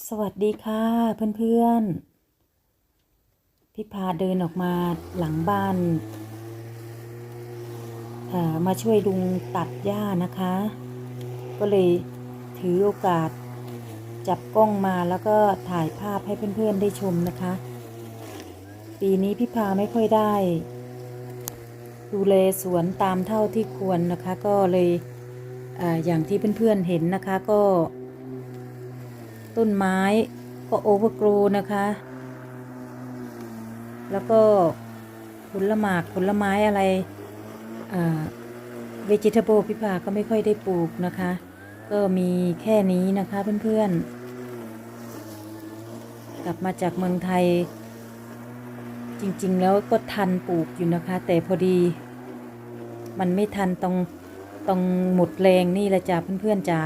สวัสดีค่ะเพื่อนๆ พี่พาเดินออกมาหลังบ้านมาช่วยลุงตัดหญ้านะคะ ก็เลยถือโอกาสจับกล้องมาแล้วก็ถ่ายภาพให้เพื่อนๆได้ชมนะคะ ปีนี้พี่พาไม่ค่อยได้ ดูแลสวนตามเท่าที่ควรนะคะ ก็เลยออย่างที่เพื่อนๆเห็นนะคะก็ ต้นไม้ก็โอเวอร์ w รนะคะ แล้วก็ผลหมากผลไม้อะไรเวจิเทเบิลพิพาก็ไม่ค่อยได้ปลูกนะคะ ก็มีแค่นี้นะคะเพื่อนๆ กลับมาจากเมืองไทย จริงๆแล้วก็ทันปลูกอยู่นะคะ แต่พอดี มันไม่ทันตรงตรงหมดแรงนี่แหละจ้ะเพื่อนๆจ๋า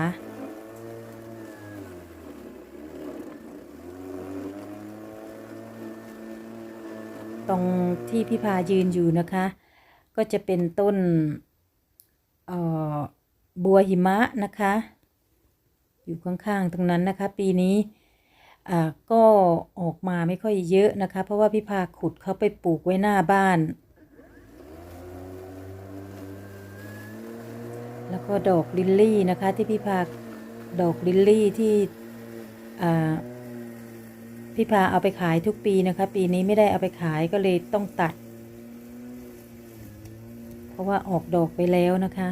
ตรงที่พี่พายืนอยู่นะคะ ก็จะเป็นต้นเอ่อบัวหิมะนะคะ อยู่ข้างๆตรงนั้นนะคะ ปีนี้อ่าก็ออกมาไม่ค่อยเยอะนะคะ เพราะว่าพี่พาขุดเขาไปปลูกไว้หน้าบ้าน แล้วก็ดอกลิลลี่นะคะที่พี่พาดอกลิลลี่ที่อ่า พี่พาเอาไปขายทุกปีนะคะ ปีนี้ไม่ได้เอาไปขายก็เลยต้องตัด เพราะว่าออกดอกไปแล้วนะคะ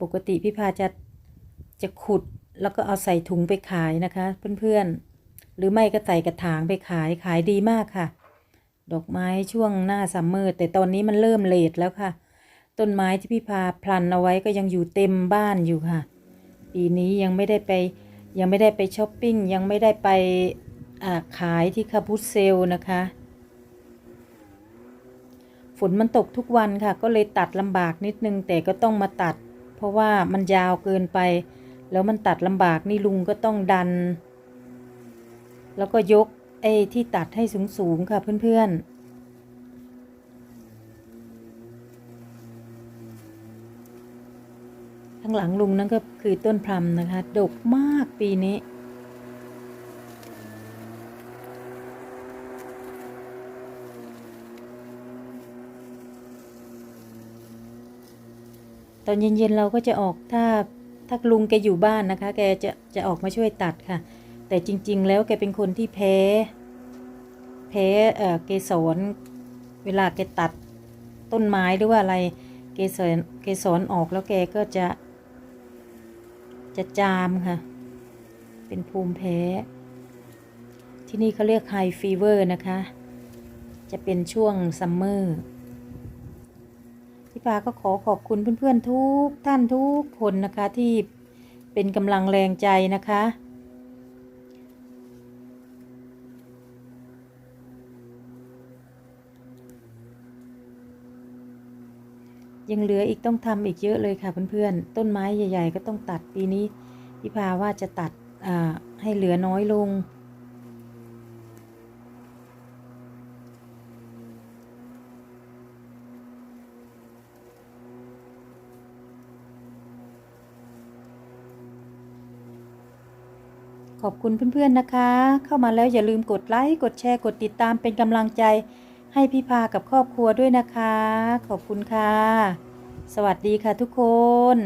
ปกติพี่พาจะจะขุดแล้วก็เอาใส่ถุงไปขายนะคะ เพื่อนๆ หรือไม่ก็ใส่กระถางไปขายขายดีมากค่ะ ดอกไม้ช่วงหน้าซัมเมอร์แต่ตอนนี้มันเริ่มเลทแล้วค่ะ ต้นไม้ที่พี่พาพลันเอาไว้ก็ยังอยู่เต็มบ้านอยู่ค่ะ ปีนี้ยังไม่ได้ไปยังไม่ได้ไปช้อปปิ้งยังไม่ได้ไป ขายที่คาพุเซลนะคะ ฝนมันตกทุกวันค่ะ ก็เลยตัดลำบากนิดนึง แต่ก็ต้องมาตัด เพราะว่ามันยาวเกินไป แล้วมันตัดลำบากนี่ลุงก็ต้องดัน แล้วก็ยกไอ้ที่ตัดให้สูงๆค่ะเพื่อนๆข้างหลังลุงนั่นก็คือต้นพรำนะคะ ดกมากปีนี้ ตอนเย็นๆเราก็จะออกถ้าถ้าลุงแกอยู่บ้านนะคะ แกจะจะออกมาช่วยตัดค่ะ แต่จริง ๆ แล้วแกเป็นคนที่แพ้ แพ้เอ่อเกสรเวลาแกตัดต้นไม้หรือว่าอะไรเกสรเกสรออกแล้วแกก็จะ จะจามค่ะ เป็นภูมิแพ้ ที่นี่เขาเรียกไฮฟีเวอร์นะคะ จะเป็นช่วงซัมเมอร์ พี่ปาก็ขอขอบคุณเพื่อนๆทุกท่านทุกคนนะคะที่เป็นกำลังแรงใจนะคะ ยังเหลืออีกต้องทำอีกเยอะเลยค่ะเพื่อนๆต้นไม้ใหญ่ ๆ ก็ต้องตัดปีนี้พี่พาว่าจะตัดให้เหลือน้อยลง ขอบคุณเพื่อนๆนะคะ เข้ามาแล้วอย่าลืมกดไลค์กดแชร์กดติดตามเป็นกำลังใจให้พี่พากับครอบครัวด้วยนะคะ ขอบคุณค่ะ สวัสดีค่ะทุกคน